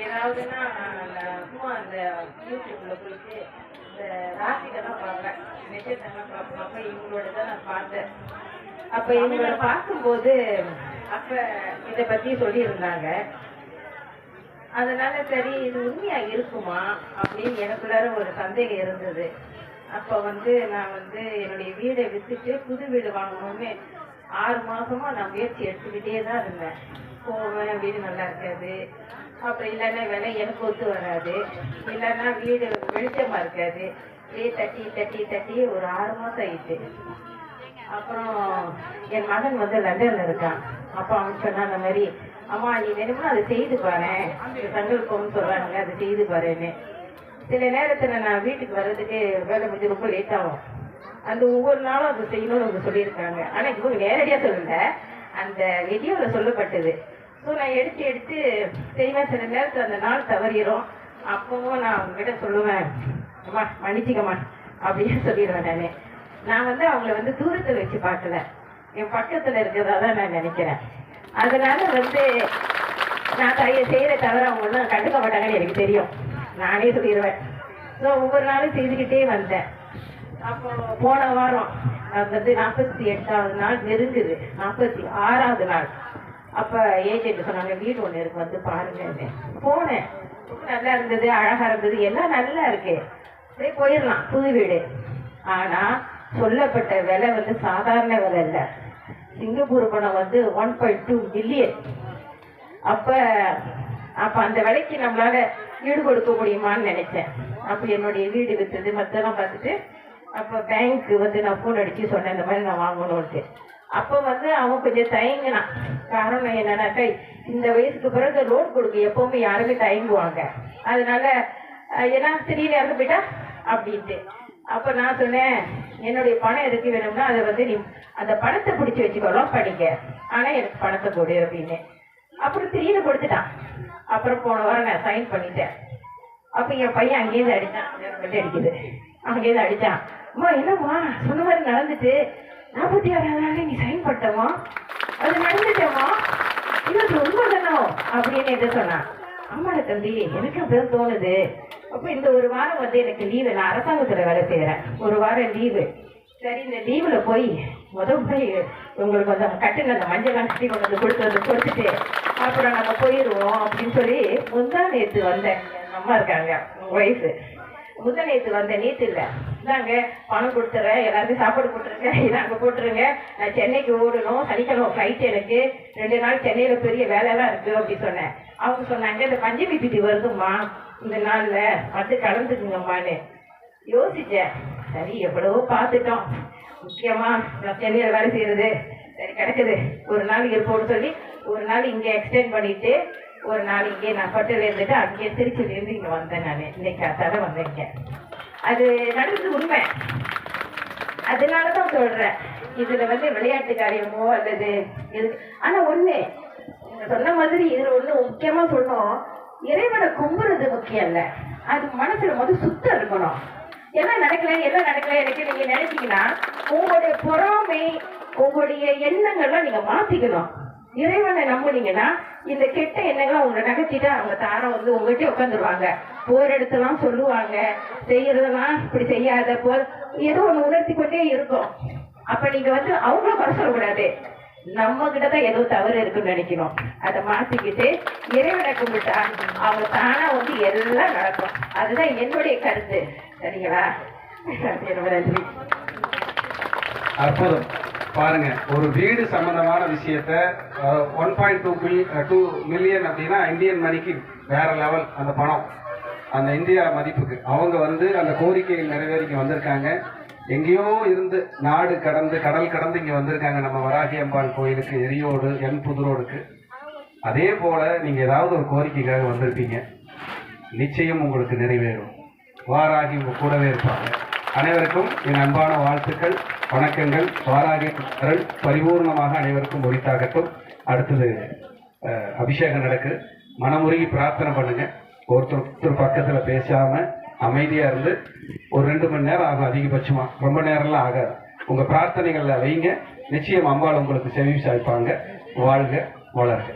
ஏதாவதுன்னா நான் அந்த யூடியூப்ல போயிட்டு இந்த ராசிகெல்லாம் பார்ப்பேன். நட்சத்திரம்லாம் பார்ப்பேன். அப்ப இவங்களோட தான் நான் பார்த்தேன். அப்ப இவங்களோட பார்க்கும்போது அப்ப இதை பத்தி சொல்லியிருந்தாங்க. அதனால சரி இது உண்மையா இருக்குமா? அப்படின்னு எனக்குள்ளார ஒரு சந்தேகம் இருந்தது. அப்ப வந்து நான் வந்து என்னுடைய வீடை வித்துட்டு புது வீடு வாங்கணும்னு ஆறு மாசமா நான் முயற்சி எடுத்துக்கிட்டே தான் இருந்தேன். போவேன் வீடு நல்லா இருக்காது. அப்படி இல்லைன்னா வேலை எனக்கு ஒத்து வராது. இல்லைன்னா வீடு வெளிச்சமாக இருக்காது. அப்படியே தட்டி தட்டி தட்டி ஒரு ஆறு மாதம் ஆயிடுச்சு அப்புறம் என் மகன் வந்து லண்டனில் இருக்கான். அப்பா அவன் சொன்னா அந்த மாதிரி அம்மா நீ வேணுமா அதை செய்து பாரு. சங்கல்பம்னு சொல்கிறாங்க அதை செய்து பாருன்னு. சில நேரத்தில் நான் வீட்டுக்கு வர்றதுக்கு வேலை முடிஞ்சு ரொம்ப லேட் ஆகும். அந்த ஒவ்வொரு நாளும் அதை செய்யணும்னு அவங்க சொல்லியிருக்காங்க. ஆனால் இவங்க நேரடியாக சொல்லல. அந்த வீடியோவில் சொல்லப்பட்டது. ஸோ நான் எடுத்து எடுத்து செய்வேன். சில நேரத்தில் அந்த நாள் தவறிடும் அப்பவும் நான் அவங்ககிட்ட சொல்லுவேன் அம்மா மன்னிச்சுக்கம்மா அப்படின்னு சொல்லிடுவேன் நான். நான் வந்து அவங்கள வந்து தூரத்தில் வச்சு பார்க்கல. என் பக்கத்தில் இருக்கிறதா தான் நான் நினைக்கிறேன். அதனால வந்து நான் தைய செய்கிற தவிர அவங்க ஒன்றும் கண்டுக்க மாட்டாங்கன்னு எனக்கு தெரியும். நானே சொல்லிடுவேன். ஸோ ஒவ்வொரு நாளும் செய்துக்கிட்டே வந்தேன். அப்போ போன வாரம் அது வந்து நாற்பத்தி எட்டாவது நாள் நெருங்குது. நாற்பத்தி ஆறாவது நாள். அப்போ ஏஜென்ட் சொன்னாங்க வீடு ஒன்று இருக்கு வந்து பாருங்கன்னு. போனேன். நல்லா இருந்தது அழகாக இருந்தது எல்லாம் நல்லா இருக்கு. அப்படியே போயிடலாம் புது வீடு. ஆனால் சொல்லப்பட்ட விலை வந்து சாதாரண விலை இல்லை. சிங்கப்பூர் பணம் வந்து ஒன் பாயிண்ட் டூ மில்லியன் அப்போ அப்போ அந்த விலைக்கு நம்மளால ஈடு கொடுக்க முடியுமான்னு நினைச்சேன். அப்போ என்னுடைய வீடு விற்றது மற்றெல்லாம் பார்த்துட்டு அப்போ பேங்க்கு வந்து நான் ஃபோன் அடித்து சொன்னேன் இந்த மாதிரி நான் வாங்கணும்ட்டு அப்போ வந்து அவன் கொஞ்சம் தயங்கினான். காரணம் என்னன்னாக்கா இந்த வயசுக்கு பிறகு லோன் கொடுக்க எப்பவுமே யாருமே தயங்குவாங்க. அதனால ஏன்னா திடீர்னு இறந்து போயிட்டா? அப்படின்ட்டு. அப்ப நான் சொன்னேன் என்னுடைய பணம் எதுக்கு வேணும்னா அதை வந்து நீ அந்த பணத்தை பிடிச்சி வச்சுக்கோலாம் படிக்க ஆனா எனக்கு பணத்தை கொடு அப்படின்னு. அப்புறம் திடீர்னு கொடுத்துட்டான். அப்புறம் போன வாரம் நான் சைன் பண்ணிட்டேன். அப்ப என் பையன் அங்கேயிருந்து அடித்தான் அடிக்குது. அங்கேயிருந்து அடித்தான் அம்மா என்னம்மா? சொன்ன மாதிரி நடந்துட்டு நாற்பத்தி ஆறாவது நாள் நீ சைன் பண்ணிட்டமா அது நடந்துட்டமா இது ரொம்ப தானோ அப்படின்னு எதை சொன்னான் ஆமாடா தம்பி எனக்கு அப்படிதான் தோணுது. அப்போ இந்த ஒரு வாரம் வந்து எனக்கு லீவு நான் அரசாங்கத்தில் வேலை செய்கிறேன் ஒரு வாரம் லீவு சரி இந்த லீவில் போய் முதல் போய் உங்களுக்கு வந்து கட்டுங்க அந்த மஞ்சள் கட்டி கொண்டு வந்து கொடுத்து வந்து கொடுத்துட்டு அப்புறம் நம்ம போயிடுவோம் அப்படின்னு சொல்லி முந்தா நேற்று வந்தேன். அம்மா இருக்காங்க ஒய்ஃபு முந்தா நேத்து வந்தேன் நேற்று இல்லை. இதாங்க பணம் கொடுத்துறேன் எல்லாருக்கும் சாப்பாடு போட்டுருங்க இதாங்க போட்டுருங்க. நான் சென்னைக்கு ஓடணும் சனிக்கிழமை ஃப்ளைட் எனக்கு. ரெண்டு நாள் சென்னையில் பெரிய வேலைலாம் இருக்கு அப்படின்னு சொன்னேன். அவங்க சொன்னாங்க இந்த பஞ்சமி திதி வருதும்மா இந்த நாளில் வந்து கலந்துக்குங்கம்மான்னு. யோசித்தேன் சரி எவ்வளவோ பார்த்துட்டோம். முக்கியமா நான் சென்னையில் வேலை செய்கிறது சரி கிடக்குது. ஒரு நாள் இருப்போம்னு சொல்லி ஒரு நாள் இங்கே எக்ஸ்டெண்ட் பண்ணிவிட்டு ஒரு நாள் இங்கே நான் பட்டில் இருந்துட்டு அங்கேயே திருச்சியிலேருந்து இங்கே வந்தேன் நான். இன்னைக்கு அதால வந்தேன் அது நடந்தது உண்மை. அதனாலதான் சொல்றேன். இதுல வந்து விளையாட்டு காரியமோ அல்லது இது ஆனா ஒண்ணு சொன்ன மாதிரி இதுல ஒண்ணு முக்கியமா சொன்னோம் இறைவனை கும்புறது முக்கியம் இல்ல. அது மனசுல முதல் சுத்தம் இருக்கணும். என்ன நடக்கல என்ன நடக்கல எனக்கு நீங்க நினைச்சீங்கன்னா உங்களுடைய பொறாமை உங்களுடைய எண்ணங்கள்லாம் நீங்க மாத்திக்கணும். இறைவனை நம்புனீங்கன்னா இந்த கெட்ட எண்ணங்களை உங்களை நகர்த்திட்டு அவங்க தாரம் வந்து உங்ககிட்ட உட்காந்துருவாங்க போர் சொல்லுவாங்க. செய்யறதெல்லாம் இப்படி செய்யாத போர் ஏதோ ஒண்ணு உணர்த்தி கொண்டே இருக்கும். அப்ப நீங்க வந்து அவங்களும் குறை சொல்லக்கூடாது. நம்ம கிட்ட தான் ஏதோ தவறு இருக்குன்னு நினைக்கணும். அதை மாத்திக்கிட்டு இறைவனை கும்பிட்டா அவங்க தானா வந்து எல்லாம் நடக்கும். அதுதான் என்னுடைய கருத்து. சரிங்களா? நன்றி. அற்புதம். பாருங்க ஒரு வீடு சம்பந்தமான விஷயத்த one point two mil two million அப்படின்னா இந்தியன் மணிக்கு வேற லெவல் அந்த பணம். அந்த இந்தியா மதிப்புக்கு. அவங்க வந்து அந்த கோரிக்கையை நிறைவேறி இங்கே வந்திருக்காங்க. எங்கேயோ இருந்து நாடு கடந்து கடல் கடந்து இங்கே வந்திருக்காங்க. நம்ம வராகி அம்பாள் கோயிலுக்கு எரியோடு என் புதுரோடுக்கு. அதே போல் நீங்கள் ஏதாவது ஒரு கோரிக்கைக்காக வந்திருப்பீங்க. நிச்சயம் உங்களுக்கு நிறைவேறும். வாராகி உங்கள் கூடவே இருப்பாங்க. அனைவருக்கும் என் அன்பான வாழ்த்துக்கள் வணக்கங்கள். வாராகி அருள் பரிபூர்ணமாக அனைவருக்கும் ஒழித்தாகட்டும் அடுத்தது அபிஷேகம் நடக்கு. மனமுருகி பிரார்த்தனை பண்ணுங்கள் ஒருத்தர் ஒருத்தர் பக்கத்தில் பேசாமல் அமைதியாக இருந்து ஒரு ரெண்டு மணி நேரம் ஆகும் அதிகபட்சமாக ரொம்ப நேரம்லாம் ஆகாது. உங்கள் பிரார்த்தனைகளில் வைங்க. நிச்சயம் அம்பாள் உங்களுக்கு செவி சாய்ப்பாங்க. வாழ்க வளர்க.